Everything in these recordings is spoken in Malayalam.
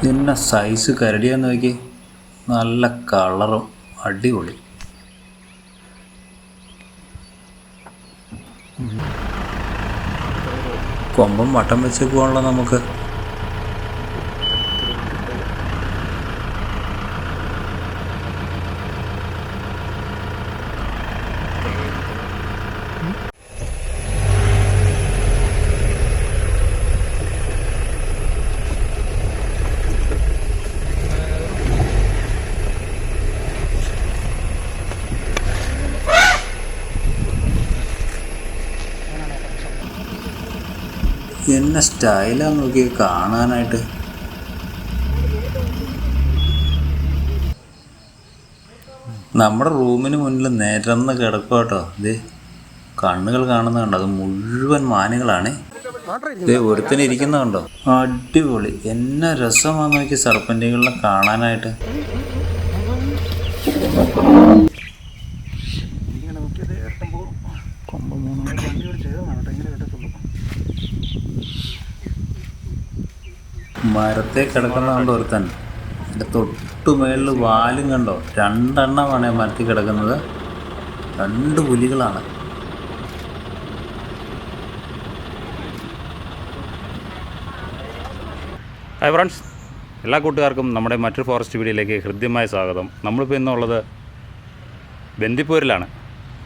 പിന്നെ സൈസ് കരടിയാന്ന് നോക്കി. നല്ല കളറും അടിപൊളി. കൊമ്പം വട്ടം വെച്ച് പോകാനുള്ള നമുക്ക്. എന്നെ സ്റ്റൈലാണ് നോക്കി കാണാനായിട്ട്. നമ്മുടെ റൂമിന് മുന്നിൽ നിരന്ന് കിടക്കുക കേട്ടോ ഇത് കണ്ണുകൾ കാണുന്നുണ്ട് അത് മുഴുവൻ മാനുകളാണ്. ഇത് ഇരിക്കുന്ന ഇരിക്കുന്നുണ്ടോ അടിപൊളി. എന്നെ രസമാണ് നോക്കി സർപ്പന്റുകളിനെ കാണാനായിട്ട്. കൊമ്പ നോക്കിയത് ഇറക്കുമ്പോൾ വണ്ടിയോട് ചേർന്നാണ് കേട്ടോ ഇങ്ങനെ കിട്ടത്തുള്ളൂ മരത്തെ കിടക്കുന്നതുകൊണ്ട് ഒരുത്തൻ? എന്റെ തൊട്ടു മേളിൽ വാലും കണ്ടോ? രണ്ടെണ്ണമാണ് മരത്തിൽ കിടക്കുന്നത്. രണ്ട് പുലികളാണ്. ഹായ് ഫ്രണ്ട്സ് എല്ലാ കൂട്ടുകാർക്കും നമ്മുടെ മറ്റൊരു ഫോറസ്റ്റ് വീഡിയോയിലേക്ക് ഹൃദ്യമായ സ്വാഗതം. നമ്മളിപ്പോൾ ഇന്നുള്ളത് ബന്ദിപ്പൂരിലാണ്.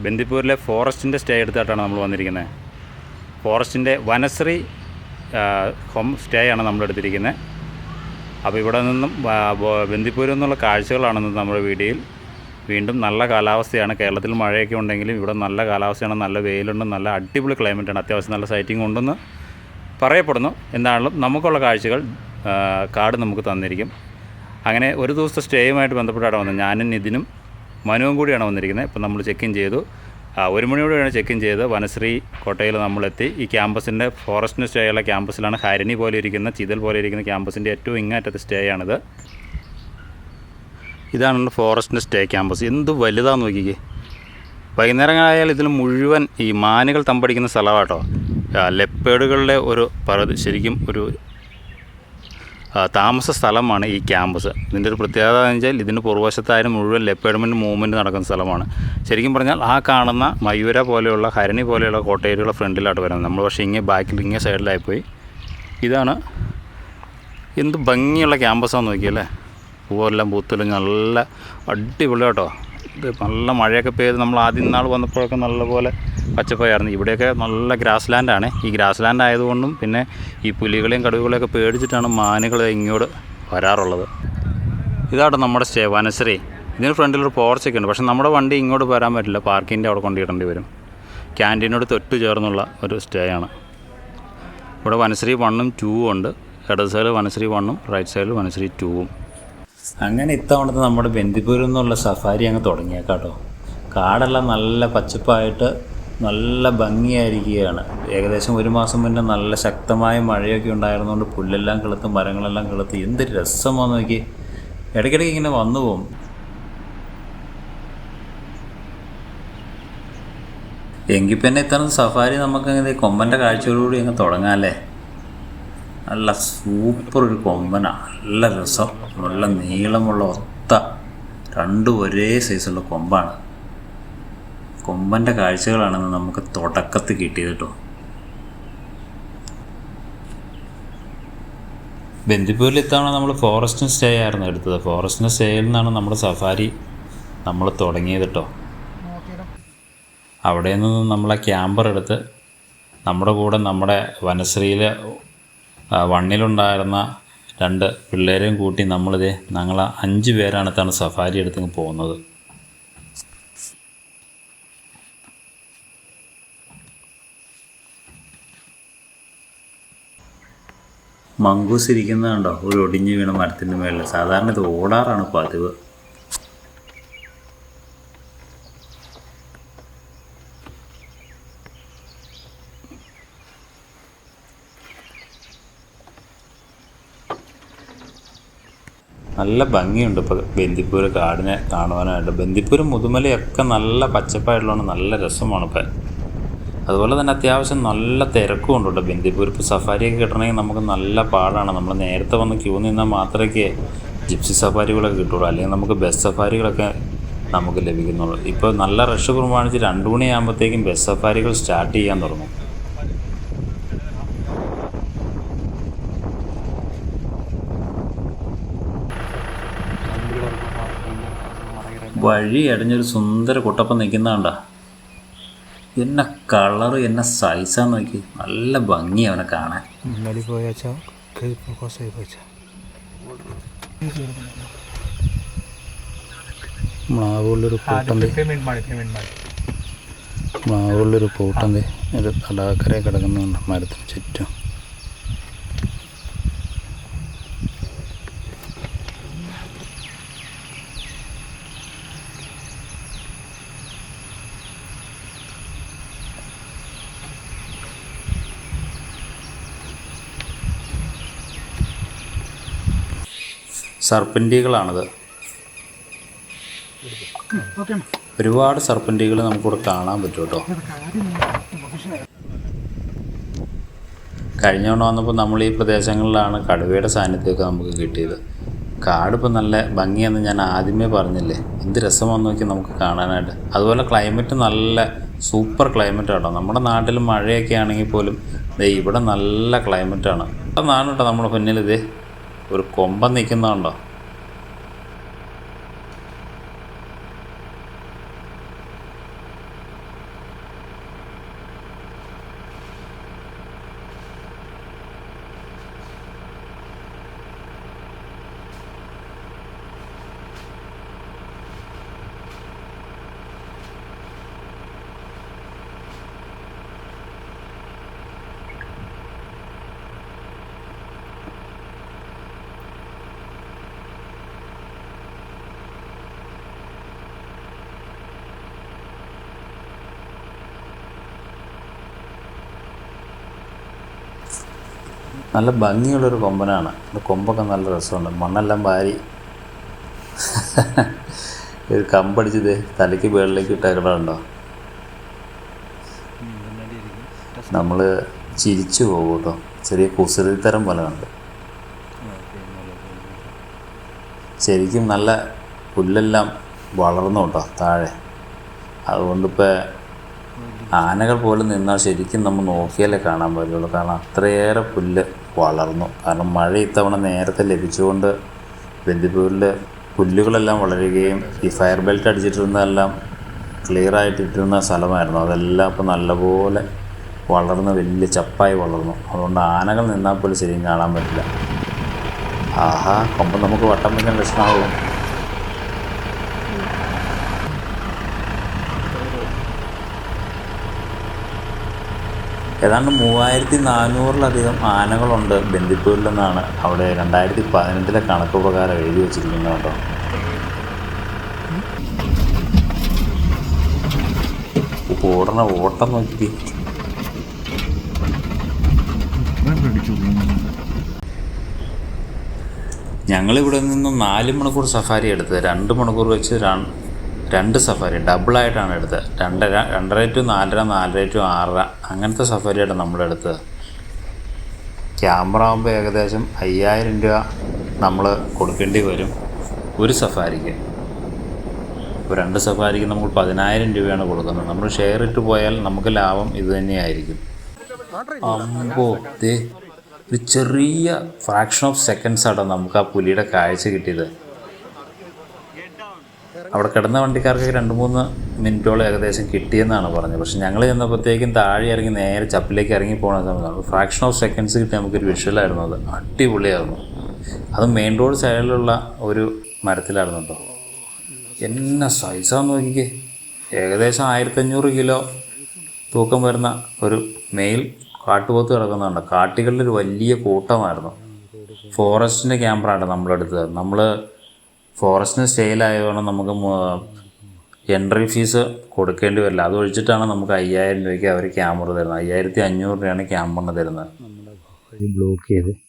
ബന്ദിപ്പൂരിലെ ഫോറസ്റ്റിന്റെ സ്റ്റേ എടുത്തിട്ടാണ് നമ്മൾ വന്നിരിക്കുന്നത്. ഫോറസ്റ്റിന്റെ വനശ്രീ ഹോം സ്റ്റേ ആണ് നമ്മൾ എടുത്തിരിക്കുന്നത് അപ്പോൾ ഇവിടെ നിന്നും ബന്ദിപ്പൂരിൽ നിന്നുള്ള കാഴ്ചകളാണ് നമ്മുടെ വീഡിയോയിൽ വീണ്ടും നല്ല കാലാവസ്ഥയാണ്. കേരളത്തിൽ മഴയൊക്കെ ഉണ്ടെങ്കിലും ഇവിടെ നല്ല കാലാവസ്ഥയാണ്. നല്ല വെയിലുണ്ട്. നല്ല അടിപൊളി ക്ലൈമറ്റാണ്. അത്യാവശ്യം നല്ല സൈറ്റിംഗ് ഉണ്ടെന്ന് പറയപ്പെടുന്നു. എന്താണെങ്കിലും നമുക്കുള്ള കാഴ്ചകൾ കാട് നമുക്ക് തന്നിരിക്കും. അങ്ങനെ ഒരു ദിവസത്തെ സ്റ്റേയുമായിട്ട് ബന്ധപ്പെട്ടാണ് വന്നത്. ഞാനും നിതിനും മനുവും കൂടിയാണ് വന്നിരിക്കുന്നത്. ഇപ്പം നമ്മൾ ചെക്ക് ഇൻ ചെയ്തു. ഒരു മണിയോടെയാണ് ചെക്ക് ഇൻ ചെയ്ത് വനശ്രീ കോട്ടയിൽ നമ്മളെത്തി. ഈ ക്യാമ്പസിന്റെ ഫോറസ്റ്റിന് സ്റ്റേ ഉള്ള ക്യാമ്പസിലാണ് ഹരിണി പോലെ ഇരിക്കുന്ന ചിതൽ പോലെ ഇരിക്കുന്ന ക്യാമ്പസിന്റെ ഏറ്റവും ഇങ്ങേറ്റത്തെ സ്റ്റേ ആണിത്. ഇതാണ് ഫോറസ്റ്റിന്റെ സ്റ്റേ ക്യാമ്പസ് എന്ത് വലുതാന്ന് നോക്കിക്കേ. വൈകുന്നേരങ്ങളായാൽ ഇതിൽ മുഴുവൻ ഈ മാനുകൾ തമ്പടിക്കുന്ന സ്ഥലമാട്ടോ. ലെപ്പേഡുകളുടെ ഒരു പറ ശരിക്കും ഒരു താമസ സ്ഥലമാണ് ഈ ക്യാമ്പസ്. ഇതിന്റെ ഒരു പ്രത്യേകത എന്ന് വെച്ചാൽ ഇതിന് പുറവശത്തായാലും മുഴുവൻ ലെപ്പേഡ്മെന്റ് മൂവ്മെന്റ് നടക്കുന്ന സ്ഥലമാണ്. ശരിക്കും പറഞ്ഞാൽ ആ കാണുന്ന മയൂര പോലെയുള്ള ഹരണി പോലെയുള്ള കോട്ടേരിയുടെ ഫ്രണ്ടിലായിട്ട് വരുന്നത്. നമ്മൾ പക്ഷേ ഇങ്ങനെ ബാക്കിൽ ഇങ്ങനെ സൈഡിലായി പോയി ഇതാണ് എന്ത് ഭംഗിയുള്ള ക്യാമ്പസാണെന്ന് നോക്കിയല്ലേ? പൂവെല്ലാം പൂത്തലും നല്ല അടിപൊളി കേട്ടോ ഇത് നല്ല മഴയൊക്കെ പെയ്ത് നമ്മൾ ആദ്യം നാൾ വന്നപ്പോഴൊക്കെ നല്ലപോലെ പച്ചപ്പായിരുന്നു. ഇവിടെയൊക്കെ നല്ല ഗ്രാസ് ലാൻഡാണ് ഈ ഗ്രാസ് ലാൻഡ് ആയതുകൊണ്ടും പിന്നെ ഈ പുലികളെയും കടുവകളെയൊക്കെ പേടിച്ചിട്ടാണ് മാനുകൾ ഇങ്ങോട്ട് വരാറുള്ളത്. ഇതാണ് നമ്മുടെ സ്റ്റേ വനശ്രീ ഇതിന് ഫ്രണ്ടിലൊരു പോർച്ചൊക്കെ ഉണ്ട്. പക്ഷേ നമ്മുടെ വണ്ടി ഇങ്ങോട്ട് വരാൻ പറ്റില്ല. പാർക്കിന്റെ അവിടെ കൊണ്ടിടേണ്ടി വരും. ക്യാന്റീനോട് തൊട്ട് ചേർന്നുള്ള ഒരു സ്റ്റേ ആണ്. ഇവിടെ വനശ്രീ വണ്ണും ടൂവും ഉണ്ട്. ഇടത് സൈഡിൽ വനശ്രീ വണ്ണും റൈറ്റ് സൈഡിൽ വനശ്രീ ടൂവും അങ്ങനെ ഇത്തവണത്തെ നമ്മുടെ ബന്ദിപ്പൂരിൽ നിന്നുള്ള സഫാരി അങ്ങ് തുടങ്ങിയേക്കാട്ടോ. കാടെല്ലാം നല്ല പച്ചപ്പായിട്ട് നല്ല ഭംഗിയായിരിക്കുകയാണ്. ഏകദേശം ഒരു മാസം മുന്നേ നല്ല ശക്തമായ മഴയൊക്കെ ഉണ്ടായിരുന്നതുകൊണ്ട് പുല്ലെല്ലാം കിളുത്ത് മരങ്ങളെല്ലാം കിളുത്ത് എന്ത് രസമാണെന്ന് നോക്കി. ഇടയ്ക്കിടയ്ക്ക് ഇങ്ങനെ വന്നു പോകും എങ്കിൽ പിന്നെ ഇത്തരം സഫാരി നമുക്ക് കൊമ്പന്റെ കാഴ്ചയോടുകൂടി അങ്ങ് തുടങ്ങാമല്ലേ നല്ല സൂപ്പർ ഒരു കൊമ്പനാണ് നല്ല രസം. നല്ല നീളമുള്ള ഒത്ത രണ്ട് ഒരേ സൈസുള്ള കൊമ്പാണ്. കൊമ്പന്റെ കാഴ്ചകളാണെന്ന് നമുക്ക് തുടക്കത്തിൽ കിട്ടിയത് കേട്ടോ. ബന്ദിപ്പൂരിൽ ഇത്തവണ നമ്മൾ ഫോറസ്റ്റിന് സ്റ്റേ ആയിരുന്നു എടുത്തത്. ഫോറസ്റ്റിന് സ്റ്റേയിൽ നിന്നാണ് നമ്മുടെ സഫാരി നമ്മൾ തുടങ്ങിയത് കേട്ടോ. അവിടെ നിന്ന് നമ്മളെ ക്യാമ്പർ എടുത്ത് നമ്മുടെ കൂടെ നമ്മുടെ വനശ്രീയിൽ വണ്ണിലുണ്ടായിരുന്ന രണ്ട് പിള്ളേരെയും കൂട്ടി നമ്മളിത് ഞങ്ങൾ അഞ്ച് പേരാണ് ഇത്താണ് സഫാരി എടുത്ത് പോകുന്നത്. മങ്കൂസ് ഇരിക്കുന്നത് കണ്ടോ ഒരു ഒടിഞ്ഞു വീണ മരത്തിന്റെ മേളിൽ. സാധാരണ ഇത് ഓടാറാണ് പതിവ്. നല്ല ഭംഗിയുണ്ട് ഇപ്പോൾ ബന്ദിപ്പൂർ കാടിനെ കാണുവാനായിട്ട്. ബന്ദിപ്പൂർ മുതുമലയൊക്കെ നല്ല പച്ചപ്പായിട്ടുള്ളതാണ് നല്ല രസമാണ് ഇപ്പം. അതുപോലെ തന്നെ അത്യാവശ്യം നല്ല തിരക്കും ഉണ്ട് കേട്ടോ ബന്ദിപ്പൂർ ഇപ്പോൾ സഫാരിയൊക്കെ കിട്ടണമെങ്കിൽ നമുക്ക് നല്ല പാടാണ്. നമ്മൾ നേരത്തെ വന്ന് ക്യൂ നിന്നാൽ മാത്രമേ ജിപ്സി സഫാരികളൊക്കെ കിട്ടുള്ളൂ. അല്ലെങ്കിൽ നമുക്ക് ബസ് സഫാരികളൊക്കെ നമുക്ക് ലഭിക്കുന്നുള്ളൂ. ഇപ്പോൾ നല്ല റഷ് പ്രമാണിച്ച് രണ്ട് മണിയാകുമ്പോഴത്തേക്കും ബസ് സഫാരികൾ സ്റ്റാർട്ട് ചെയ്യാൻ തുടങ്ങും. വഴി അടഞ്ഞൊരു സുന്ദര കുട്ടപ്പം നിൽക്കുന്നതാണ്ടാ. എന്നെ കളറ് എന്നെ സൈസാന്ന് നോക്കി. നല്ല ഭംഗി അവനെ കാണാൻ. മാവുള്ളൊരു പൂട്ടന്തേ മ്ലാവുള്ളൊരു പൂട്ടന്തേ ഒരു തടാക്കരെ കിടക്കുന്നുണ്ട് മരത്തിന് ചുറ്റും. സർപ്പന്റികളാണിത് ഒരുപാട് സർപ്പന്റികൾ നമുക്കിവിടെ കാണാൻ പറ്റും കേട്ടോ കഴിഞ്ഞ തവണ വന്നപ്പോൾ നമ്മൾ ഈ പ്രദേശങ്ങളിലാണ് കടുവയുടെ സാന്നിധ്യമൊക്കെ നമുക്ക് കിട്ടിയത്. കാടിപ്പോൾ നല്ല ഭംഗിയെന്ന് ഞാൻ ആദ്യമേ പറഞ്ഞില്ലേ. എന്ത് രസമാണെന്ന് നോക്കി നമുക്ക് കാണാനായിട്ട്. അതുപോലെ ക്ലൈമറ്റ് നല്ല സൂപ്പർ ക്ലൈമറ്റ് ആട്ടോ. നമ്മുടെ നാട്ടിൽ മഴയൊക്കെ ആണെങ്കിൽ പോലും ഇവിടെ നല്ല ക്ലൈമറ്റാണ് അതാണ് കേട്ടോ നമ്മുടെ മുന്നിൽ ഇതേ ഒരു കൊമ്പൻ നിൽക്കുന്നതുണ്ടോ? നല്ല ഭംഗിയുള്ളൊരു കൊമ്പനാണ്. കൊമ്പൊക്കെ നല്ല രസമുണ്ട്. മണ്ണെല്ലാം വാരി ഒരു കമ്പടിച്ചത് തലയ്ക്ക് വേളിലേക്ക് ഇട്ടേക്കണുണ്ടോ? നമ്മൾ ചിരിച്ചു പോകും കേട്ടോ ചെറിയ കുസൃതിത്തരം പോലെ ഉണ്ട് ശരിക്കും നല്ല പുല്ലെല്ലാം വളർന്നു കേട്ടോ താഴെ. അതുകൊണ്ടിപ്പോൾ ആനകൾ പോലും നിന്നാൽ ശരിക്കും നമ്മൾ നോക്കിയാലേ കാണാൻ പറ്റുള്ളൂ. കാരണം അത്രയേറെ പുല്ല് വളർന്നു. കാരണം മഴ ഇത്തവണ നേരത്തെ ലഭിച്ചുകൊണ്ട് ബന്ദിപ്പൂരിൽ പുല്ലുകളെല്ലാം വളരുകയും ഈ ഫയർ ബെൽറ്റ് അടിച്ചിട്ടിരുന്നതെല്ലാം ക്ലിയർ ആയിട്ടിട്ടിരുന്ന സ്ഥലമായിരുന്നു. അതെല്ലാം ഇപ്പോൾ നല്ലപോലെ വളർന്ന് വലിയ ചപ്പായി വളർന്നു. അതുകൊണ്ട് ആനകൾ നിന്നാൽ പോലും ശരിക്കും കാണാൻ പറ്റില്ല. ആഹാ കൊമ്പം നമുക്ക് വട്ടം വയ്ക്കാൻ ലക്ഷണമാകും ഏതാണ്ട് മൂവായിരത്തി നാനൂറിലധികം ആനകളുണ്ട് ബന്ദിപ്പൂരിലെന്നാണ് അവിടെ രണ്ടായിരത്തി പതിനെട്ടിലെ കണക്ക് പ്രകാരം എഴുതി വച്ചിരിക്കുന്നത് കേട്ടോ. ഓടണ ഓട്ടം നോക്കി ഞങ്ങളിവിടെ നിന്ന് നാല് മണിക്കൂർ സഫാരി എടുത്ത് രണ്ട് മണിക്കൂർ വെച്ച് രണ്ട് സഫാരി ഡബിളായിട്ടാണ് എടുത്തത്. രണ്ടര രണ്ടര ടു നാലര നാലര ടു ആറര അങ്ങനത്തെ സഫാരിയാണ് നമ്മളെടുത്തത് ക്യാമറ ആകുമ്പോൾ ഏകദേശം അയ്യായിരം രൂപ നമ്മൾ കൊടുക്കേണ്ടി വരും ഒരു സഫാരിക്ക്. ഇപ്പോൾ രണ്ട് സഫാരിക്ക് നമ്മൾ പതിനായിരം രൂപയാണ് കൊടുക്കുന്നത്. നമ്മൾ ഷെയർ ഇട്ട് പോയാൽ നമുക്ക് ലാഭം ഇത് തന്നെയായിരിക്കും. അമ്പോ ഒരു ചെറിയ ഫ്രാക്ഷൻ ഓഫ് സെക്കൻഡ്സ് ആട്ടോ നമുക്ക് ആ പുലിയുടെ കാഴ്ച കിട്ടിയത്. അവിടെ കിടന്ന വണ്ടിക്കാർക്ക് രണ്ട് മൂന്ന് മിനിറ്റോളം ഏകദേശം കിട്ടിയെന്നാണ് പറഞ്ഞത്. പക്ഷെ ഞങ്ങൾ ചെന്നപ്പോഴത്തേക്കും താഴെ ഇറങ്ങി നേരെ ചപ്പിലേക്ക് ഇറങ്ങി പോകുന്ന സമയത്താണ് ഫ്രാക്ഷൻ ഓഫ് സെക്കൻഡ്സ് കിട്ടി നമുക്കൊരു വിഷ്വലായിരുന്നു അത് അടിപൊളിയായിരുന്നു. അത് മെയിൻ റോഡ് സൈഡിലുള്ള ഒരു മരത്തിലായിരുന്നു കേട്ടോ. എന്നെ സൈസാന്ന് നോക്കിക്കേ. ഏകദേശം ആയിരത്തഞ്ഞൂറ് കിലോ തൂക്കം വരുന്ന ഒരു മെയിൽ കാട്ടുപോത്ത് കിടക്കുന്നുണ്ട്. കാട്ടുകളിലൊരു വലിയ കൂട്ടമായിരുന്നു. ഫോറസ്റ്റിന്റെ ക്യാമറയാണ് നമ്മളെടുത്തത്. നമ്മൾ ഫോറസ്റ്റിന് സ്റ്റേയിലായതുകൊണ്ട് നമുക്ക് എൻട്രി ഫീസ് കൊടുക്കേണ്ടി വരില്ല. അത് ഒഴിച്ചിട്ടാണ് നമുക്ക് അയ്യായിരം രൂപയ്ക്ക് അവർ ക്യാമറ തരുന്നത്. അയ്യായിരത്തി അഞ്ഞൂറ് രൂപയാണ് ക്യാമറിന് തരുന്നത്. ബ്ലോക്ക് ചെയ്ത്.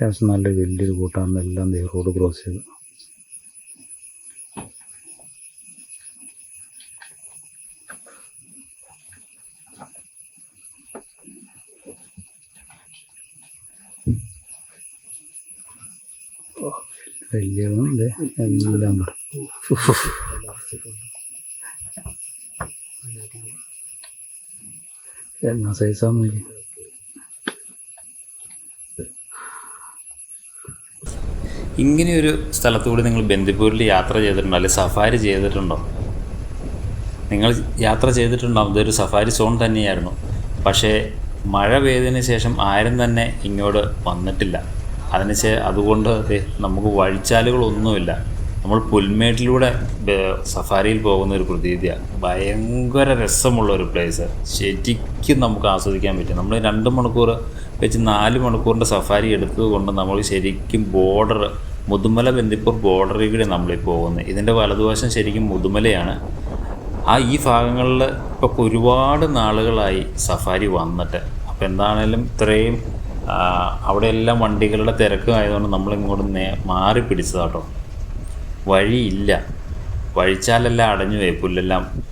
അത്യാവശ്യം നല്ല വലിയൊരു കൂട്ടാണ്. എല്ലാം ദേ റോഡ് ക്രോസ് ചെയ്ത്. വലിയതും ദേ എല്ലാം ഉണ്ട്. എന്നാ സൈസാന്ന് നോക്കി ഇങ്ങനെയൊരു സ്ഥലത്തുകൂടി നിങ്ങൾ ബന്ദിപ്പൂരിൽ യാത്ര ചെയ്തിട്ടുണ്ടോ? അല്ലെങ്കിൽ സഫാരി ചെയ്തിട്ടുണ്ടോ? നിങ്ങൾ യാത്ര ചെയ്തിട്ടുണ്ടാവും ഇതൊരു സഫാരി സോൺ തന്നെയായിരുന്നു. പക്ഷേ മഴ പെയ്തതിന് ശേഷം ആരും തന്നെ ഇങ്ങോട്ട് വന്നിട്ടില്ല. അതിന് അതുകൊണ്ട് നമുക്ക് വഴിച്ചാലുകളൊന്നുമില്ല. നമ്മൾ പുൽമേട്ടിലൂടെ സഫാരിയിൽ പോകുന്ന ഒരു പ്രതീതിയാണ്. ഭയങ്കര രസമുള്ള ഒരു പ്ലേസ് ശരിക്കും നമുക്ക് ആസ്വദിക്കാൻ പറ്റും. നമ്മൾ രണ്ട് മണിക്കൂർ വെച്ച് നാല് മണിക്കൂറിന്റെ സഫാരി എടുത്തത് കൊണ്ട് നമ്മൾ ശരിക്കും ബോർഡർ മുതുമല ബന്ദിപ്പൂർ ബോർഡറിൽ കൂടെ നമ്മളീ പോകുന്നത് ഇതിന്റെ വലതുവശം ശരിക്കും മുതുമലയാണ്. ആ ഈ ഭാഗങ്ങളിൽ ഇപ്പോൾ ഒരുപാട് നാളുകളായി സഫാരി വന്നിട്ട്. അപ്പോൾ എന്താണേലും ഇത്രയും അവിടെ എല്ലാം വണ്ടികളുടെ തിരക്കും ആയതുകൊണ്ട് നമ്മളിങ്ങോട്ട് നേ മാറി പിടിച്ചതാട്ടോ. വഴിയില്ല. വഴിച്ചാലെല്ലാം അടഞ്ഞു പോയി. പുല്ലെല്ലാം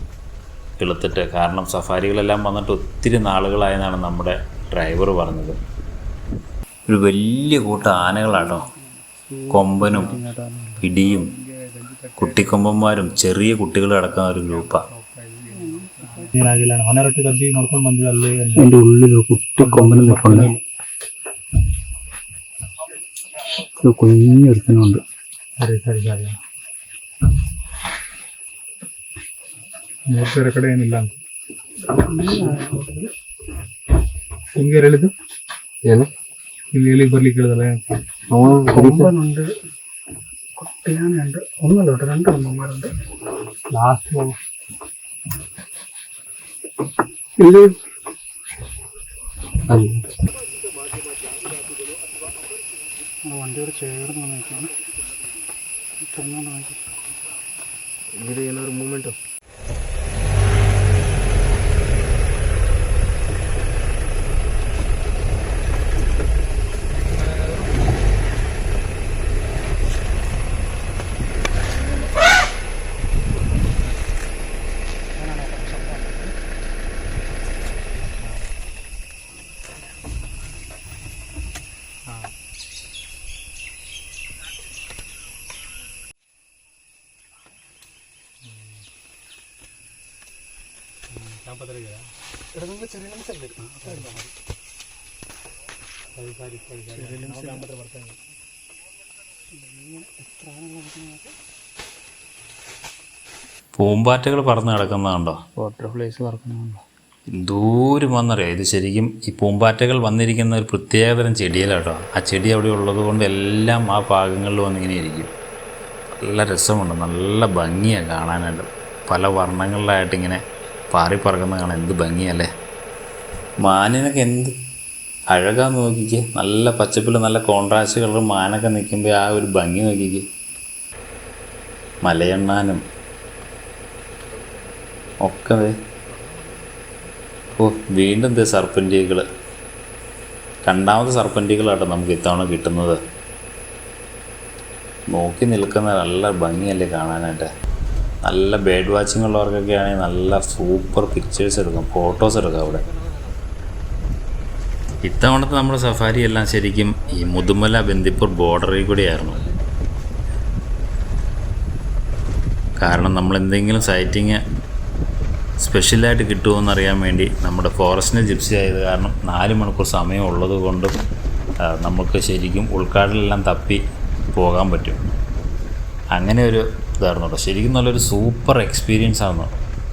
കിളുത്തിട്ട് കാരണം സഫാരികളെല്ലാം വന്നിട്ട് ഒത്തിരി നാളുകളായെന്നാണ് നമ്മുടെ ഡ്രൈവർ പറഞ്ഞത്. ഒരു വലിയ കൂട്ടം ആനകളാട്ടോ കൊമ്പനും പിടിയും കുട്ടിക്കൊമ്പന്മാരും ചെറിയ കുട്ടികളും അടക്കുന്ന ഒരു ഗ്രൂപ്പാണ് ಏನಾಗಿಲ್ಲ ಹೊನೆ ರೊಟ್ಟಿ ಗದ್ದಿ ನೋಡ್ಕೊಂಡು ಬಂದ್ವಿ ಅಲ್ಲಿ അതിൻ്റെ ഉള്ളിൽ ഒരു കുട്ടി കൊമ്പനം നിൽപ്പുണ്ട് ഒരു കുഞ്ഞൊരുത്തനുണ്ട് ಸರಿ ಸರಿ ಸರಿ ಮೂರು ಸೇರ ಕಡೆ ಏನಿಲ್ಲ ಅಂತ ನಿಮ್ಗೆ ಹೇಳಿದ್ದು ಏನು കിളികൾ ഈ പള്ളിക്കുള്ളതല്ലേ കൊമ്പനുണ്ട് കുട്ടിയാനുണ്ട്. ഒന്നല്ലോട്ട്? രണ്ട് കൊമ്പന്മാരുണ്ട് ലാസ്റ്റ് ഇത് വണ്ടിയോട് ചേർന്ന് വന്നേക്കാണ്. ചെന്നാണ് ഇത് ചെയ്യുന്ന ഒരു മൂമെന്റോ പൂമ്പാറ്റകൾ പറന്ന് കിടക്കുന്നതുണ്ടോ ബട്ടർഫ്ലൈസ് പറക്കുന്നുണ്ടോ ദൂരം വന്നറിയാം? ഇത് ശരിക്കും ഈ പൂമ്പാറ്റകൾ വന്നിരിക്കുന്ന ഒരു പ്രത്യേകതരം ചെടിയിലാട്ടോ. ആ ചെടി അവിടെ ഉള്ളത് കൊണ്ട് എല്ലാം ആ ഭാഗങ്ങളിൽ വന്നിങ്ങനെ ഇരിക്കും. നല്ല രസമുണ്ട്. നല്ല ഭംഗിയാണ് കാണാനായിട്ട്. പല വർണങ്ങളിലായിട്ട് ഇങ്ങനെ പാറി പറക്കുന്ന കാണാൻ എന്ത് ഭംഗിയല്ലേ? മാനിനൊക്കെ എന്ത് അഴകാന്ന് നോക്കിക്കേ. നല്ല പച്ചപ്പിൽ നല്ല കോൺട്രാസ്റ്റ് കളർ മാനൊക്കെ നിൽക്കുമ്പോൾ ആ ഒരു ഭംഗി നോക്കിക്ക്. മലയണ്ണാനും ഒക്കെ ഓ വീണ്ടും ദേ സർപ്പന്റികൾ രണ്ടാമത് സർപ്പന്റികളാട്ടോ നമുക്ക് ഇത്തവണ കിട്ടുന്നത്. നോക്കി നിൽക്കുന്ന നല്ല ഭംഗിയല്ലേ കാണാനായിട്ട്. നല്ല ബേഡ് വാച്ചിങ് ഉള്ളവർക്കൊക്കെ ആണെങ്കിൽ നല്ല സൂപ്പർ പിക്ചേഴ്സ് എടുക്കാം ഫോട്ടോസ് എടുക്കാം അവിടെ. ഇത്തവണത്തെ നമ്മുടെ സഫാരി എല്ലാം ശരിക്കും ഈ മുതുമല ബന്ദിപ്പൂർ ബോർഡറിൽ കൂടിയായിരുന്നു. കാരണം നമ്മൾ എന്തെങ്കിലും സൈറ്റിങ് സ്പെഷ്യലായിട്ട് കിട്ടുമോ അറിയാൻ വേണ്ടി നമ്മുടെ ഫോറസ്റ്റിനെ ജിപ്സി ആയത് കാരണം നാല് മണിക്കൂർ സമയം ഉള്ളത് കൊണ്ടും നമുക്ക് ശരിക്കും ഉൾക്കാടിലെല്ലാം തപ്പി പോകാൻ പറ്റും. അങ്ങനെ ഒരു ഇതായിരുന്നു കേട്ടോ. ശരിക്കും നല്ലൊരു സൂപ്പർ എക്സ്പീരിയൻസ് ആണ്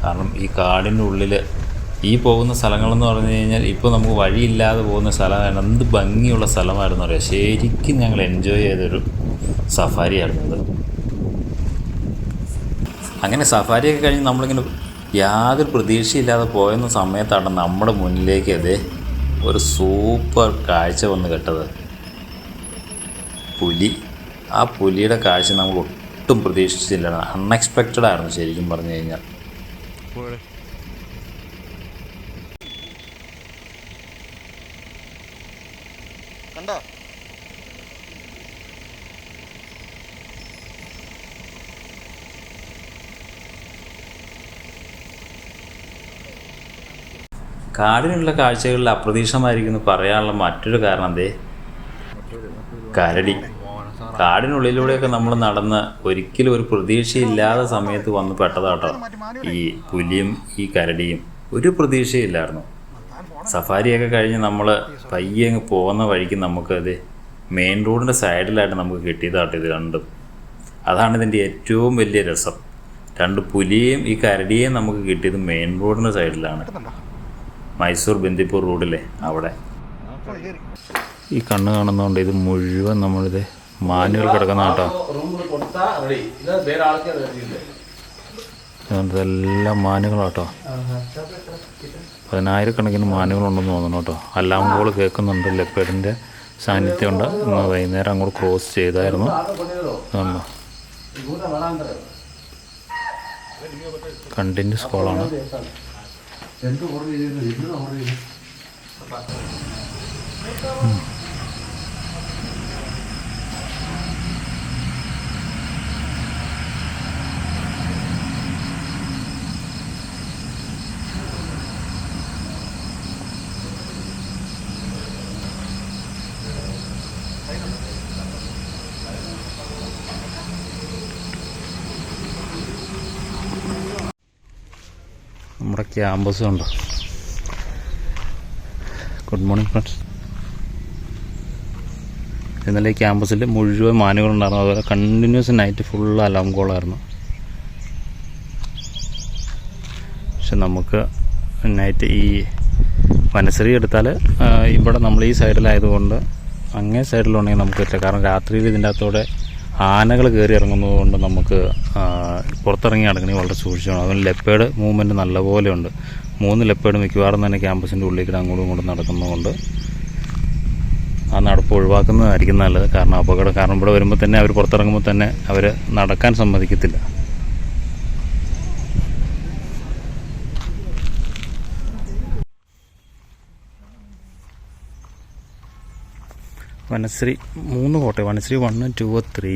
കാരണം ഈ കാടിന്റെ ഉള്ളിൽ ഈ പോകുന്ന സ്ഥലങ്ങളെന്ന് പറഞ്ഞു കഴിഞ്ഞാൽ ഇപ്പോൾ നമുക്ക് വഴിയില്ലാതെ പോകുന്ന സ്ഥലമാണ്. എന്ത് ഭംഗിയുള്ള സ്ഥലമായിരുന്നു അറിയാം? ശരിക്കും ഞങ്ങൾ എൻജോയ് ചെയ്തൊരു സഫാരി ആയിരുന്നു അങ്ങനെ സഫാരിയൊക്കെ കഴിഞ്ഞ് നമ്മളിങ്ങനെ യാതൊരു പ്രതീക്ഷയില്ലാതെ പോയെന്ന സമയത്താണ് നമ്മുടെ മുന്നിലേക്ക് അതേ ഒരു സൂപ്പർ കാഴ്ച വന്ന് കേട്ടത്. പുലി. ആ പുലിയുടെ കാഴ്ച നമ്മൾ ഒട്ടും പ്രതീക്ഷിച്ചില്ല. അൺഎക്സ്പെക്റ്റഡ് ആയിരുന്നു ശരിക്കും പറഞ്ഞു കഴിഞ്ഞാൽ. കണ്ടോ? കാടിനുള്ള കാഴ്ചകളിൽ അപ്രതീക്ഷമായിരിക്കുന്നു പറയാനുള്ള മറ്റൊരു കാരണം എന്തേ കരടി. കാടിനുള്ളിലൂടെയൊക്കെ നമ്മൾ നടന്ന് ഒരിക്കലും ഒരു പ്രതീക്ഷയില്ലാതെ സമയത്ത് വന്ന് പെട്ടതാട്ടോ. ഈ പുലിയും ഈ കരടിയും. ഒരു പ്രതീക്ഷയില്ലായിരുന്നു. സഫാരിയൊക്കെ കഴിഞ്ഞ് നമ്മൾ പയ്യെ അങ്ങ് പോകുന്ന വഴിക്ക് നമുക്കത് മെയിൻ റോഡിന്റെ സൈഡിലായിട്ട് നമുക്ക് കിട്ടിയതാട്ടോ ഇത് രണ്ടും. അതാണ് ഇതിന്റെ ഏറ്റവും വലിയ രസം. രണ്ട് പുലിയും ഈ കരടിയെയും നമുക്ക് കിട്ടിയത് മെയിൻ റോഡിന്റെ സൈഡിലാണ് മൈസൂർ ബന്ദിപ്പൂർ റോഡിലെ അവിടെ. ഈ കണ്ണ് കാണുന്നതുകൊണ്ട് ഇത് മുഴുവൻ നമ്മളിത് മാനുകൾ കിടക്കുന്ന കേട്ടോ എല്ലാം ഇതെല്ലാം മാനുകളാട്ടോ പതിനായിരക്കണക്കിന് മാനുകളുണ്ടെന്ന് തോന്നുന്നു കേട്ടോ. അല്ലാം കോൾ കേൾക്കുന്നുണ്ട് ലെപ്പേഡിന്റെ സാന്നിധ്യമുണ്ട്. ഇന്ന് വൈകുന്നേരം അങ്ങോട്ട് ക്രോസ് ചെയ്തായിരുന്നു. കണ്ടിന്യൂസ് കോളാണ്. നമ്മുടെ ക്യാമ്പസ് ഉണ്ടോ ഗുഡ് മോർണിംഗ് ഫ്രണ്ട്സ് ഇന്നലെ ഈ ക്യാമ്പസിൽ മുഴുവൻ മാനുകളുണ്ടായിരുന്നു. അതുപോലെ കണ്ടിന്യൂസ് നൈറ്റ് ഫുൾ അലാം കോളായിരുന്നു പക്ഷെ നമുക്ക് നൈറ്റ് ഈ വനശ്രീ എടുത്താൽ ഇവിടെ നമ്മൾ ഈ സൈഡിലായതുകൊണ്ട് അങ്ങേ സൈഡിലുണ്ടെങ്കിൽ നമുക്ക് പറ്റില്ല കാരണം രാത്രിയിൽ ഇതിന്റെ അകത്തൂടെ ആനകൾ കയറി ഇറങ്ങുന്നത് കൊണ്ട് നമുക്ക് പുറത്തിറങ്ങി നടക്കണമെങ്കിൽ വളരെ സൂക്ഷിച്ചാണ്. അതുകൊണ്ട് ലെപ്പേഡ് മൂവ്മെന്റ് നല്ലപോലെ ഉണ്ട് മൂന്ന് ലെപ്പേഡ് മിക്കവാറും തന്നെ ക്യാമ്പസിന്റെ ഉള്ളിൽ അങ്ങോട്ടും ഇങ്ങോട്ടും നടക്കുന്നതുകൊണ്ട് ആ നടപ്പ് ഒഴിവാക്കുന്നതായിരിക്കും നല്ലത്. കാരണം അപകടം കാരണം ഇവിടെ വരുമ്പോൾ തന്നെ അവർ പുറത്തിറങ്ങുമ്പോൾ തന്നെ അവർ നടക്കാൻ സമ്മതിക്കത്തില്ല. വനശ്രീ മൂന്ന് Kottayam Vanasree one two three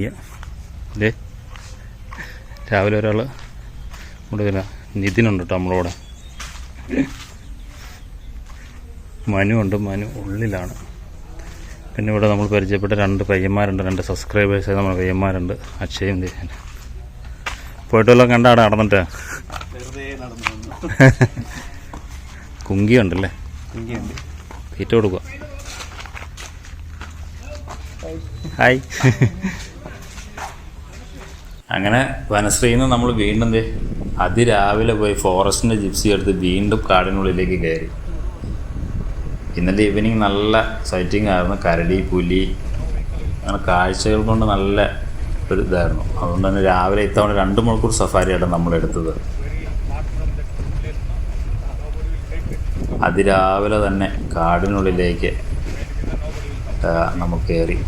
അല്ലേ രാവിലെ ഒരാൾ വരാം. നിതിനുണ്ട് കേട്ടോ നമ്മളോടെ? മനു ഉണ്ട് മനു ഉള്ളിലാണ്. പിന്നെ ഇവിടെ നമ്മൾ പരിചയപ്പെട്ട രണ്ട് പയ്യന്മാരുണ്ട്. രണ്ട് സബ്സ്ക്രൈബേഴ്സ് നമ്മുടെ പയ്യന്മാരുണ്ട്. അക്ഷയും കണ്ട അവിടെ നടന്നിട്ട്? കുങ്കിയുണ്ടല്ലേ? തീറ്റ കൊടുക്കുക. ഹായ്. അങ്ങനെ വനശ്രീയിൽ നിന്ന് നമ്മൾ വീണ്ടും അതിരാവിലെ പോയി ഫോറസ്റ്റിന്റെ ജിപ്സി എടുത്ത് വീണ്ടും കാടിനുള്ളിലേക്ക് കയറി. ഇന്നലെ ഈവനിങ് നല്ല സൈറ്റിംഗ് ആയിരുന്നു. കരടി പുലി അങ്ങനെ കാഴ്ചകൾ കൊണ്ട് നല്ല ഒരു ഇതായിരുന്നു. അതുകൊണ്ട് തന്നെ രാവിലെ ഇത്തവണ രണ്ട് മണിക്കൂർ സഫാരിയാണ് നമ്മൾ എടുത്തത്. അതിരാവിലെ തന്നെ കാടിനുള്ളിലേക്ക് നമുക്ക് കയറി.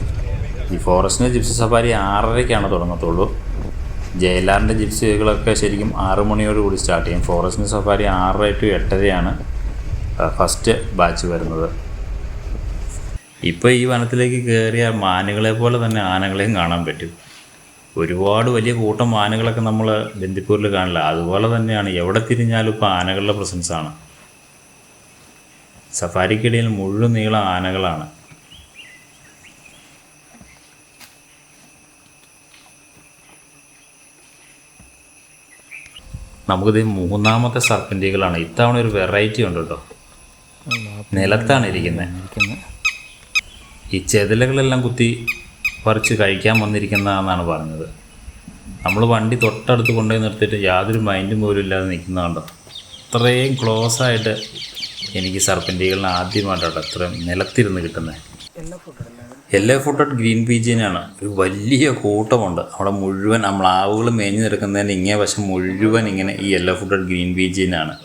ഈ ഫോറസ്റ്റിന്റെ ജിപ്സി സഫാരി ആറരയ്ക്കാണ് തുടങ്ങത്തുള്ളൂ. ജയിലാറിന്റെ ജിപ്സികളൊക്കെ ശരിക്കും ആറ് മണിയോടുകൂടി സ്റ്റാർട്ട് ചെയ്യും. ഫോറസ്റ്റിന്റെ സഫാരി ആറര ടു എട്ടരയാണ് ഫസ്റ്റ് ബാച്ച് വരുന്നത്. ഇപ്പോൾ ഈ വനത്തിലേക്ക് കയറിയ മാനുകളെ പോലെ തന്നെ ആനകളെയും കാണാൻ പറ്റും. ഒരുപാട് വലിയ കൂട്ടം ആനകളൊക്കെ നമ്മൾ ബന്ദിപ്പൂരിൽ കാണില്ല. അതുപോലെ തന്നെയാണ് എവിടെ തിരിഞ്ഞാലും ഇപ്പോൾ ആനകളുടെ പ്രസൻസാണ് സഫാരിക്കിടയിൽ മുഴുവൻ നീളം ആനകളാണ്. നമുക്കിത് മൂന്നാമത്തെ സർപ്പന്റികളാണ് ഇത്തവണ ഒരു വെറൈറ്റി ഉണ്ട് കേട്ടോ നിലത്താണ് ഇരിക്കുന്നത് ഈ ചെതിലകളെല്ലാം കുത്തി പറിച്ച് കഴിക്കാൻ വന്നിരിക്കുന്നതാണെന്നാണ് പറഞ്ഞത്. നമ്മൾ വണ്ടി തൊട്ടടുത്ത് കൊണ്ടുപോയി നിർത്തിയിട്ട് യാതൊരു മൈൻഡും പോലും ഇല്ലാതെ നിൽക്കുന്നതുണ്ടോ അത്രയും ക്ലോസ് ആയിട്ട് എനിക്ക് സർപ്പന്റികളിന് ആദ്യമായിട്ടാണ് അത്രയും നിലത്തിരുന്ന് കിട്ടുന്നത് യെല്ലോ ഫോട്ടോ ഗ്രീൻ പീജിയനാണ് ഒരു വലിയ കൂട്ടമുണ്ട്. അവിടെ മുഴുവൻ നമ്മൾ ആവുകൾ മേഞ്ഞു നിൽക്കുന്നതിന്റെ ഇങ്ങേ വശം മുഴുവൻ ഇങ്ങനെ ഈ യെല്ലോ ഫോട്ടോ ഗ്രീൻ പീജിയനാണ്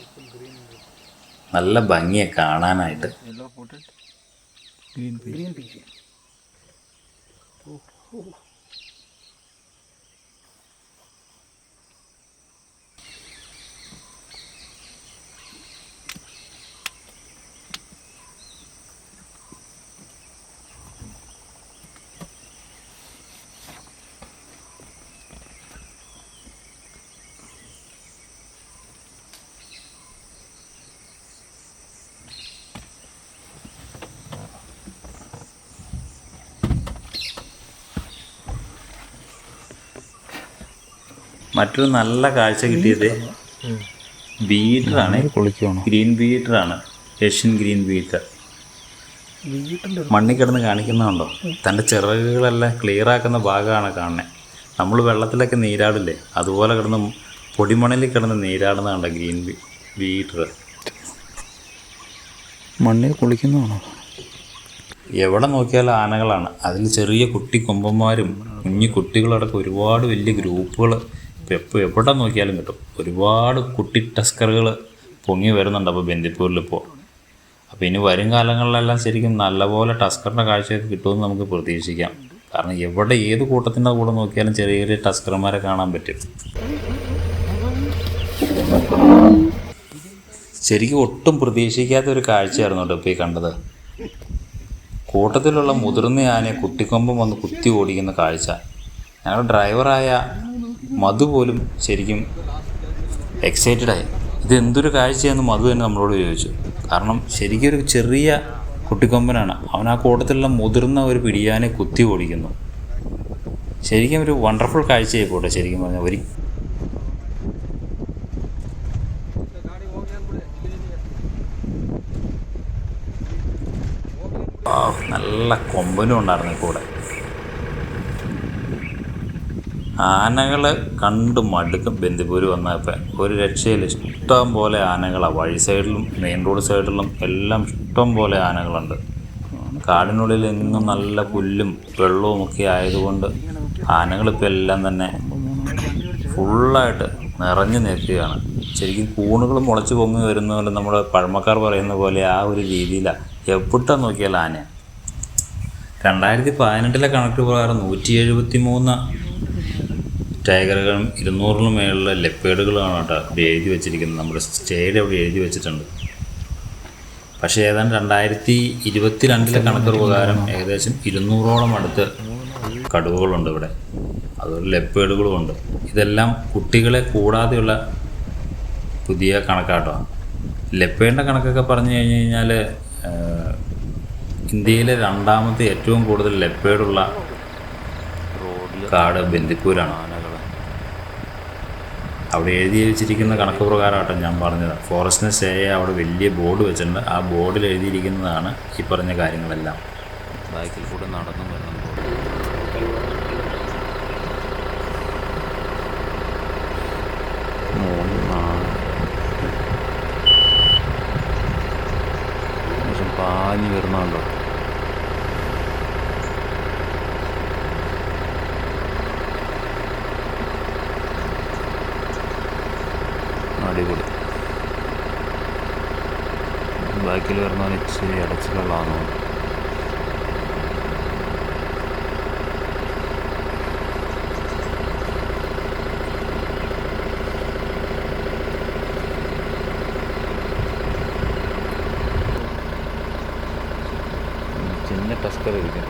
നല്ല ഭംഗിയെ കാണാനായിട്ട്. ഗ്രീൻ മറ്റൊരു നല്ല കാഴ്ച കിട്ടിയത് ബീറ്ററാണ്. ഗ്രീൻ ബീറ്ററാണ്. Asian green bee-eater. മണ്ണിൽ കിടന്ന് കാണിക്കുന്നുണ്ടോ തന്റെ ചിറകുകളെല്ലാം ക്ലിയർ ആക്കുന്ന ഭാഗമാണ് കാണുന്നത് നമ്മൾ വെള്ളത്തിലൊക്കെ നീരാടില്ലേ? അതുപോലെ കിടന്ന് പൊടിമണലിൽ കിടന്ന് നീരാടുന്നതാണ് ഗ്രീൻ ബീറ്റർ. മണ്ണിൽ കുളിക്കുന്നതാണോ? എവിടെ നോക്കിയാലും ആനകളാണ്. അതിൽ ചെറിയ കുട്ടി കൊമ്പന്മാരും കുഞ്ഞു കുട്ടികളടക്കം ഒരുപാട് വലിയ ഗ്രൂപ്പുകൾ എപ്പോൾ എവിടെ നോക്കിയാലും കിട്ടും. ഒരുപാട് കുട്ടി ടസ്കറുകൾ പൊങ്ങി വരുന്നുണ്ട് അപ്പോൾ ബന്ദിപ്പൂരിൽ ഇപ്പോൾ അപ്പോൾ ഇനി വരും കാലങ്ങളിലെല്ലാം ശരിക്കും നല്ലപോലെ ടസ്കറിന്റെ കാഴ്ചയൊക്കെ കിട്ടുമെന്ന് നമുക്ക് പ്രതീക്ഷിക്കാം. കാരണം എവിടെ ഏത് കൂട്ടത്തിന്റെ കൂടെ നോക്കിയാലും ചെറിയ ചെറിയ ടസ്കർമാരെ കാണാൻ പറ്റും. ശരിക്കും ഒട്ടും പ്രതീക്ഷിക്കാത്ത ഒരു കാഴ്ചയായിരുന്നു കേട്ടോ ഇപ്പോൾ ഈ കണ്ടത്. കൂട്ടത്തിലുള്ള മുതിർന്ന ആനയെ കുട്ടിക്കൊമ്പം വന്ന് കുത്തി ഓടിക്കുന്ന കാഴ്ച. ഞങ്ങളുടെ ഡ്രൈവറായ മധു പോലും ശരിക്കും എക്സൈറ്റഡ് ആയി. ഇത് എന്തൊരു കാഴ്ചയെന്ന് മധു തന്നെ നമ്മളോട് ചോദിച്ചു. കാരണം ശരിക്കും ഒരു ചെറിയ കുട്ടിക്കൊമ്പനാണ്. അവൻ ആ കൂട്ടത്തിലുള്ള മുതിർന്ന ഒരു പിടിയാനെ കുത്തി ഓടിക്കുന്നു. ശരിക്കും ഒരു വണ്ടർഫുൾ കാഴ്ചയായി പോട്ടെ ശരിക്കും പറഞ്ഞാൽ ഒരു നല്ല കൊമ്പനും ഉണ്ടായിരുന്നു കൂടെ. ആനകൾ കണ്ട് മടുക്കും. ബന്ദിപ്പൂര് വന്നപ്പോൾ ഒരു രക്ഷയിൽ ഇഷ്ടം പോലെ ആനകളാണ് വഴി സൈഡിലും മെയിൻ റോഡ് സൈഡിലും എല്ലാം ഇഷ്ടം പോലെ ആനകളുണ്ട്. കാടിനുള്ളിൽ എങ്ങും നല്ല പുല്ലും വെള്ളവും ഒക്കെ ആയതുകൊണ്ട് ആനകളിപ്പോൾ എല്ലാം തന്നെ ഫുള്ളായിട്ട് നിറഞ്ഞു നിൽക്കുകയാണ്. ശരിക്കും കൂണുകൾ മുളച്ച് പൊങ്ങി വരുന്ന പോലെ നമ്മുടെ പഴമക്കാർ പറയുന്ന പോലെ ആ ഒരു രീതിയിലാണ് എവിട്ടാ നോക്കിയാൽ ആന. രണ്ടായിരത്തി പതിനെട്ടിലെ കണക്ക് പ്രകാരം നൂറ്റി എഴുപത്തി മൂന്ന് ടൈഗറുകളും ഇരുന്നൂറിന് മേളിലുള്ള ലെപ്പേഡുകളാണ് കേട്ടോ ഇവിടെ എഴുതി വെച്ചിരിക്കുന്നത്. നമ്മുടെ സ്റ്റേഡ് അവിടെ എഴുതി വെച്ചിട്ടുണ്ട്. പക്ഷേ ഏതാണ്ട് രണ്ടായിരത്തി ഇരുപത്തി രണ്ടിലെ കണക്ക് പ്രകാരം ഏകദേശം ഇരുന്നൂറോളം അടുത്ത് കടുവകളുണ്ട് ഇവിടെ. അതുപോലെ ലെപ്പേഡുകളും ഉണ്ട്. ഇതെല്ലാം കുട്ടികളെ കൂടാതെയുള്ള പുതിയ കണക്കാട്ടോ. ലെപ്പേഡിന്റെ കണക്കൊക്കെ പറഞ്ഞു കഴിഞ്ഞ് കഴിഞ്ഞാൽ ഇന്ത്യയിലെ രണ്ടാമത്തെ ഏറ്റവും കൂടുതൽ ലെപ്പേഡുള്ള കാട് ബന്ദിപ്പൂരാണ്. അവിടെ എഴുതി വെച്ചിരിക്കുന്ന കണക്ക് പ്രകാരമാട്ടോ ഞാൻ പറഞ്ഞത്. ഫോറസ്റ്റിന് സ്റ്റേ അവിടെ വലിയ ബോർഡ് വെച്ചിട്ടുണ്ട്. ആ ബോർഡിൽ എഴുതിയിരിക്കുന്നതാണ് ഈ പറഞ്ഞ കാര്യങ്ങളെല്ലാം. ബാക്കിൽ കൂടെ നടന്നു വരുന്നുണ്ടോ പാഞ്ഞു വരുന്നുണ്ടോ അടിപൊളി ബാക്കിൽ വരുന്നവൻ ഇച്ചിരി അടച്ചിലുള്ളതാണോ ചിന്ന ടസ്കർ ഇരിക്കും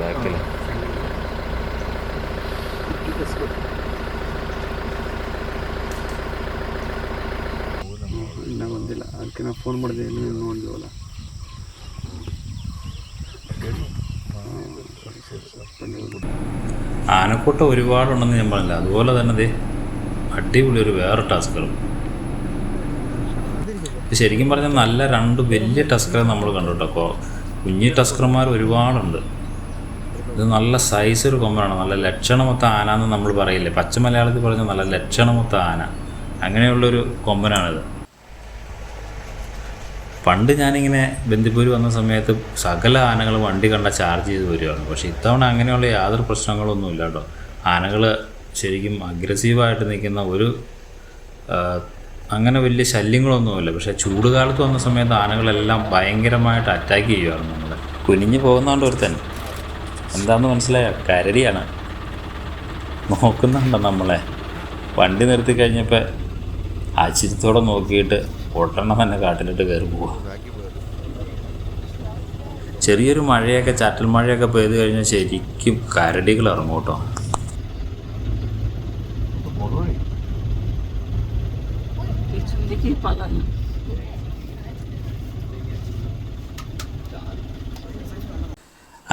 ബാക്കിൽ ಇನ್ನ ಬಂದಿಲ್ಲ ಅದಕ್ಕೆ ನಾವು ಫೋನ್ ಮಾಡಿದೆ ಇನ್ನೂ ನೋಡಿದ್ವಲ್ಲ ആനക്കൂട്ടം ഒരുപാടുണ്ടെന്ന് ഞാൻ പറഞ്ഞില്ല അതുപോലെ തന്നെ ദേ അടിപൊളി ഒരു വേറെ ടസ്കറും ഇത് ശരിക്കും പറഞ്ഞാൽ നല്ല രണ്ട് വലിയ ടസ്കറെ നമ്മൾ കണ്ടു കേട്ടോ അപ്പോൾ കുഞ്ഞി ടസ്കർമാർ ഒരുപാടുണ്ട്. ഇത് നല്ല സൈസ് ഒരു കൊമ്പനാണ്. നല്ല ലക്ഷണമൊത്ത ആന എന്ന് നമ്മൾ പറയില്ലേ? പച്ച മലയാളത്തിൽ പറഞ്ഞ നല്ല ലക്ഷണമൊത്ത ആന. അങ്ങനെയുള്ളൊരു കൊമ്പനാണിത്. പണ്ട് ഞാനിങ്ങനെ ബന്ദിപ്പൂര് വന്ന സമയത്ത് സകല ആനകൾ വണ്ടി കണ്ട ചാർജ് ചെയ്ത് വരികയാണ്. പക്ഷേ ഇത്തവണ അങ്ങനെയുള്ള യാതൊരു പ്രശ്നങ്ങളൊന്നും ഇല്ല കേട്ടോ. ആനകൾ ശരിക്കും അഗ്രസീവായിട്ട് നിൽക്കുന്ന ഒരു അങ്ങനെ വലിയ ശല്യങ്ങളൊന്നുമില്ല. പക്ഷേ ചൂട് കാലത്ത് വന്ന സമയത്ത് ആനകളെല്ലാം ഭയങ്കരമായിട്ട് അറ്റാക്ക് ചെയ്യുമായിരുന്നു നമ്മളെ. കുനിഞ്ഞു പോകുന്നതുകൊണ്ട് ഒരുത്തൻ. എന്താണെന്ന് മനസ്സിലായോ? കരടിയാണ്. നോക്കുന്നുണ്ടോ നമ്മളെ? വണ്ടി നിർത്തി കഴിഞ്ഞപ്പോൾ ആശ്ചര്യത്തോടെ നോക്കിയിട്ട് ഒട്ടെണ്ണം തന്നെ കാട്ടിലിട്ട് കയറി പോവുക ചെറിയൊരു മഴയൊക്കെ ചാറ്റൽ മഴയൊക്കെ പെയ്ത് കഴിഞ്ഞാൽ ശരിക്കും കരടികൾ ഇറങ്ങും കേട്ടോ.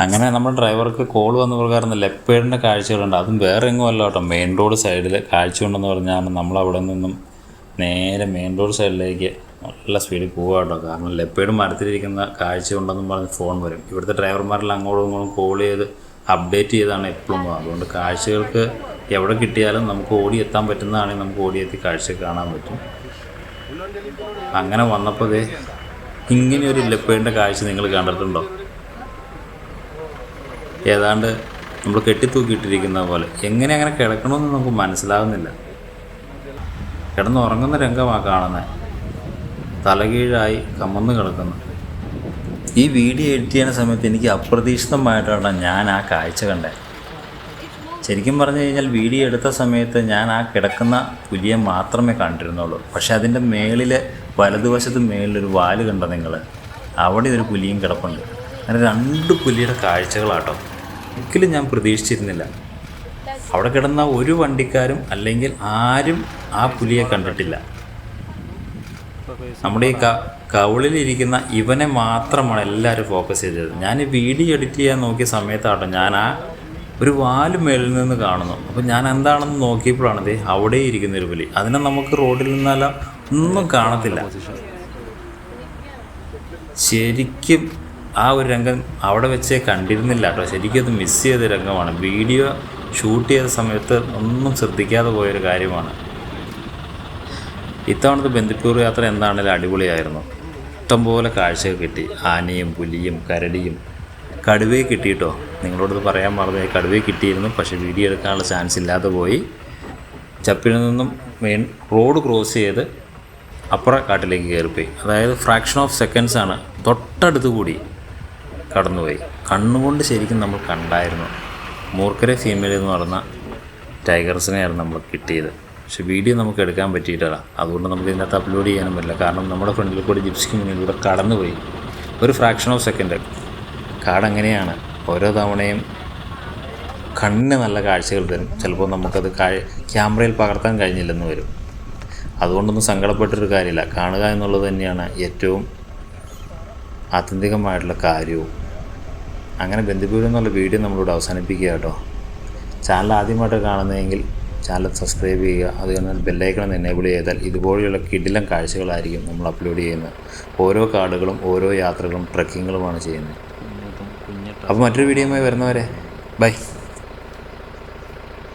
അങ്ങനെ നമ്മുടെ ഡ്രൈവർക്ക് കോൾ വന്ന പ്രകാരം ലെപ്പേഡിന്റെ കാഴ്ചകളുണ്ട്. അതും വേറെ എങ്ങും അല്ല കേട്ടോ. മെയിൻ റോഡ് സൈഡിൽ കാഴ്ച ഉണ്ടെന്ന് പറഞ്ഞാൽ നമ്മൾ അവിടെ നിന്നും നേരെ മെയിൻ റോഡ് സൈഡിലേക്ക് നല്ല സ്പീഡിൽ പോവുക കേട്ടോ. കാരണം ലെപ്പേഡ് മരത്തിലിരിക്കുന്ന കാഴ്ച ഉണ്ടെന്നും പറഞ്ഞ് ഫോൺ വരും. ഇവിടുത്തെ ഡ്രൈവർമാരെല്ലാം അങ്ങോട്ടും ഇങ്ങോട്ടും കോൾ ചെയ്ത് അപ്ഡേറ്റ് ചെയ്താണ് എപ്പോഴും പോകുന്നത് അതുകൊണ്ട് കാഴ്ചകൾക്ക് എവിടെ കിട്ടിയാലും നമുക്ക് ഓടിയെത്താൻ പറ്റുന്നതാണെങ്കിൽ നമുക്ക് ഓടിയെത്തി കാഴ്ച കാണാൻ പറ്റും. അങ്ങനെ വന്നപ്പോൾ ഇങ്ങനെ ഒരു ഇല്ലപ്പേന്റെ കാഴ്ച നിങ്ങൾ കണ്ടിട്ടുണ്ടോ? ഏതാണ്ട് നമ്മൾ കെട്ടിത്തൂക്കിയിട്ടിരിക്കുന്ന പോലെ. എങ്ങനെ അങ്ങനെ കിടക്കണമെന്ന് നമുക്ക് മനസ്സിലാകുന്നില്ല കിടന്നുറങ്ങുന്ന രംഗമാണ് കാണുന്നത് തലകീഴായി കമ്മന്ന് കിടക്കുന്നു. ഈ വീഡിയോ എഡിറ്റ് ചെയ്യുന്ന സമയത്ത് എനിക്ക് അപ്രതീക്ഷിതമായിട്ടാണ് ഞാൻ ആ കാഴ്ച കണ്ടത് ശരിക്കും പറഞ്ഞു കഴിഞ്ഞാൽ വീഡിയോ എടുത്ത സമയത്ത് ഞാൻ ആ കിടക്കുന്ന പുലിയെ മാത്രമേ കണ്ടിരുന്നുള്ളൂ. പക്ഷെ അതിന്റെ മേളിൽ വലതുവശത്ത് മേളിലൊരു വാൽ കണ്ടോ നിങ്ങൾ അവിടെ ഒരു പുലിയും കിടപ്പുണ്ട്. അങ്ങനെ രണ്ട് പുലിയുടെ കാഴ്ചകളാട്ടോ. ഒരിക്കലും ഞാൻ പ്രതീക്ഷിച്ചിരുന്നില്ല. അവിടെ കിടന്ന ഒരു വണ്ടിക്കാരും അല്ലെങ്കിൽ ആരും ആ പുലിയെ കണ്ടിട്ടില്ല. നമ്മുടെ ഈ ക കവിളിലിരിക്കുന്ന ഇവനെ മാത്രമാണ് എല്ലാവരും ഫോക്കസ് ചെയ്തത്. ഞാൻ വീഡിയോ എഡിറ്റ് ചെയ്യാൻ നോക്കിയ സമയത്താട്ടോ ഞാൻ ആ ഒരു വാൽ മേളിൽ നിന്ന് കാണുന്നു. അപ്പോൾ ഞാൻ എന്താണെന്ന് നോക്കിയപ്പോഴാണ് ദേ അവിടെ ഇരിക്കുന്ന ഒരു പുലി. അതിനെ നമുക്ക് റോഡിൽ നിന്നല്ല ഒന്നും കാണത്തില്ല. ശരിക്കും ആ ഒരു രംഗം അവിടെ വെച്ചേ കണ്ടിരുന്നില്ല കേട്ടോ. ശരിക്കും അത് മിസ് ചെയ്ത രംഗമാണ്. വീഡിയോ ഷൂട്ട് ചെയ്ത സമയത്ത് ഒന്നും ശ്രദ്ധിക്കാതെ പോയൊരു കാര്യമാണ്. ഇത്തവണത്തെ ബന്ദിപ്പൂർ യാത്ര എന്താണെങ്കിലും അടിപൊളിയായിരുന്നു. ഇഷ്ടംപോലെ കാഴ്ചകൾ കിട്ടി. ആനയും പുലിയും കരടിയും കടുവയെ കിട്ടിയിട്ടോ? നിങ്ങളോടത് പറയാൻ മറന്നു. കടുവയെ കിട്ടിയിരുന്നു. പക്ഷേ വീഡിയോ എടുക്കാനുള്ള ചാൻസ് ഇല്ലാതെ പോയി. ചപ്പിൽ നിന്നും മെയിൻ റോഡ് ക്രോസ് ചെയ്ത് അപ്പുറ കാട്ടിലേക്ക് കയറിപ്പോയി. അതായത് ഫ്രാക്ഷൻ ഓഫ് സെക്കൻഡ്സ് ആണ്. തൊട്ടടുത്ത് കൂടി കടന്നുപോയി. കണ്ണുകൊണ്ട് ശരിക്കും നമ്മൾ കണ്ടായിരുന്നു. മൂർക്കരെ ഫീമെയിൽ എന്ന് പറഞ്ഞ ടൈഗർസിനെയായിരുന്നു നമ്മൾ കിട്ടിയത്. പക്ഷെ വീഡിയോ നമുക്ക് എടുക്കാൻ പറ്റിയിട്ടില്ല. അതുകൊണ്ട് നമുക്ക് ഇതിനകത്ത് അപ്ലോഡ് ചെയ്യാനും പറ്റില്ല. കാരണം നമ്മുടെ ഫ്രണ്ടിൽ കൂടി ജിപ്സിക്ക് മുന്നിലൂടെ കടന്നുപോയി. ഒരു ഫ്രാക്ഷൻ ഓഫ് സെക്കൻഡ് കാടങ്ങനെയാണ്. ഓരോ തവണയും കണ്ണിന് നല്ല കാഴ്ചകൾ തരും ചിലപ്പോൾ നമുക്കത് ക്യാമറയിൽ പകർത്താൻ കഴിഞ്ഞില്ലെന്ന് വരും. അതുകൊണ്ടൊന്നും സങ്കടപ്പെട്ടൊരു കാര്യമില്ല. കാണുക എന്നുള്ളത് തന്നെയാണ് ഏറ്റവും ആത്യന്തികമായിട്ടുള്ള കാര്യവും. അങ്ങനെ ബന്ധിപ്പൂർ എന്നുള്ള വീഡിയോ നമ്മളിവിടെ അവസാനിപ്പിക്കുക കേട്ടോ. ചാനൽ ആദ്യമായിട്ട് കാണുന്നതെങ്കിൽ ചാനൽ സബ്സ്ക്രൈബ് ചെയ്യുക. അത് കഴിഞ്ഞാൽ ബെല്ലൈക്കണം എനേബിൾ ചെയ്താൽ ഇതുപോലെയുള്ള കിടിലം കാഴ്ചകളായിരിക്കും നമ്മൾ അപ്ലോഡ് ചെയ്യുന്നത്. ഓരോ കാർഡുകളും ഓരോ യാത്രകളും ട്രക്കിങ്ങുകളുമാണ് ചെയ്യുന്നത്. അപ്പോൾ മറ്റൊരു വീഡിയോയുമായി വരുന്നവരെ ബൈ